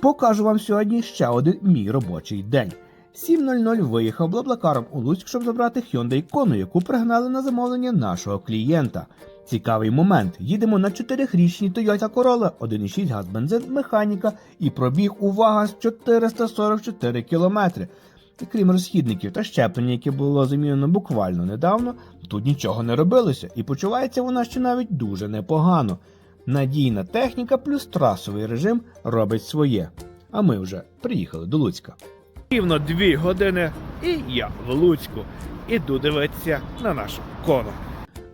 Покажу вам сьогодні ще один мій робочий день. 7.00 виїхав блаблакаром у Луцьк, щоб забрати Hyundai Kona, яку пригнали на замовлення нашого клієнта. Цікавий момент. Їдемо на 4-річній Toyota Corolla, 1.6 газ бензин, механіка і пробіг увага з 444 кілометри. І крім розхідників та щеплення, яке було замінено буквально недавно, тут нічого не робилося, і почувається вона ще навіть дуже непогано. Надійна техніка плюс трасовий режим робить своє. А ми вже приїхали до Луцька. Рівно дві години, і я в Луцьку. Іду дивитися на нашу кону.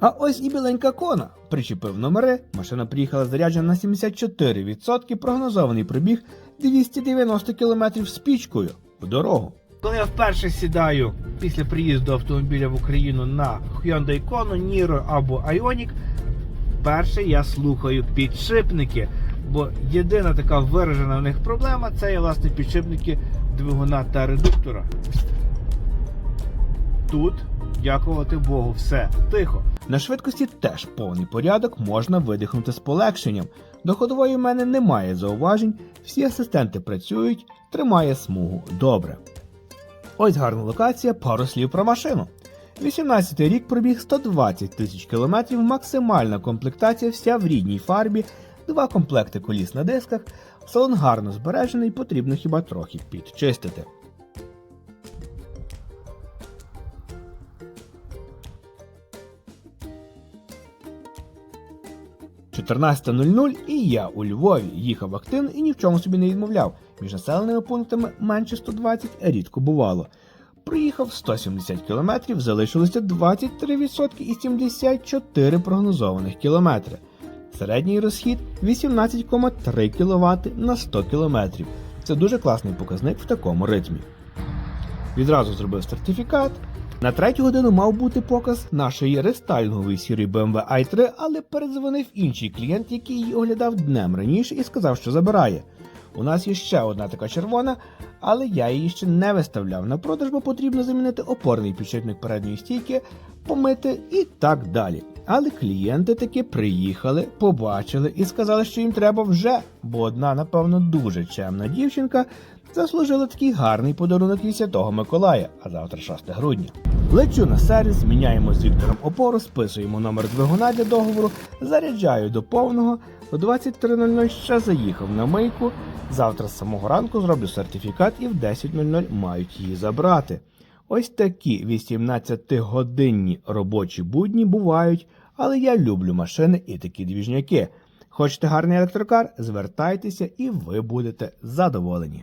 А ось і біленька кона. Причепив номери, машина приїхала заряджена на 74%, прогнозований пробіг 290 км з пічкою в дорогу. Коли я вперше сідаю після приїзду автомобіля в Україну на Hyundai Kona, Niro або Ioniq, перше я слухаю підшипники, бо єдина така виражена в них проблема це є власне підшипники двигуна та редуктора. Тут, дякувати Богу, все тихо. На швидкості теж повний порядок, можна видихнути з полегшенням. До ходової в мене немає зауважень, всі асистенти працюють, тримає смугу добре. Ось гарна локація, пару слів про машину. 18 рік пробіг 120 тисяч кілометрів, максимальна комплектація вся в рідній фарбі, два комплекти коліс на дисках, салон гарно збережений, потрібно хіба трохи підчистити. – 14.00 і я у Львові їхав активно і ні в чому собі не відмовляв. Між населеними пунктами менше 120 рідко бувало. Проїхав 170 км, залишилося 23% і 74 прогнозованих кілометри. Середній розхід 18,3 кВт на 100 км. Це дуже класний показник в такому ритмі. Відразу зробив сертифікат. На третю годину мав бути показ нашої рестайлінгової сірої BMW i3, але передзвонив інший клієнт, який її оглядав днем раніше і сказав, що забирає. У нас є ще одна така червона, але я її ще не виставляв на продаж, бо потрібно замінити опорний підшипник передньої стійки, помити і так далі. Але клієнти таки приїхали, побачили і сказали, що їм треба вже, бо одна, напевно, дуже чемна дівчинка заслужила такий гарний подарунок від Святого Миколая, а завтра 6 грудня. Лечу на сервіс, міняємо з Віктором опору, списуємо номер двигуна для договору, заряджаю до повного. О 23.00 ще заїхав на мийку. Завтра з самого ранку зроблю сертифікат і в 10.00 мають її забрати. Ось такі 18-годинні робочі будні бувають, але я люблю машини і такі двіжняки. Хочете гарний електрокар? Звертайтеся і ви будете задоволені.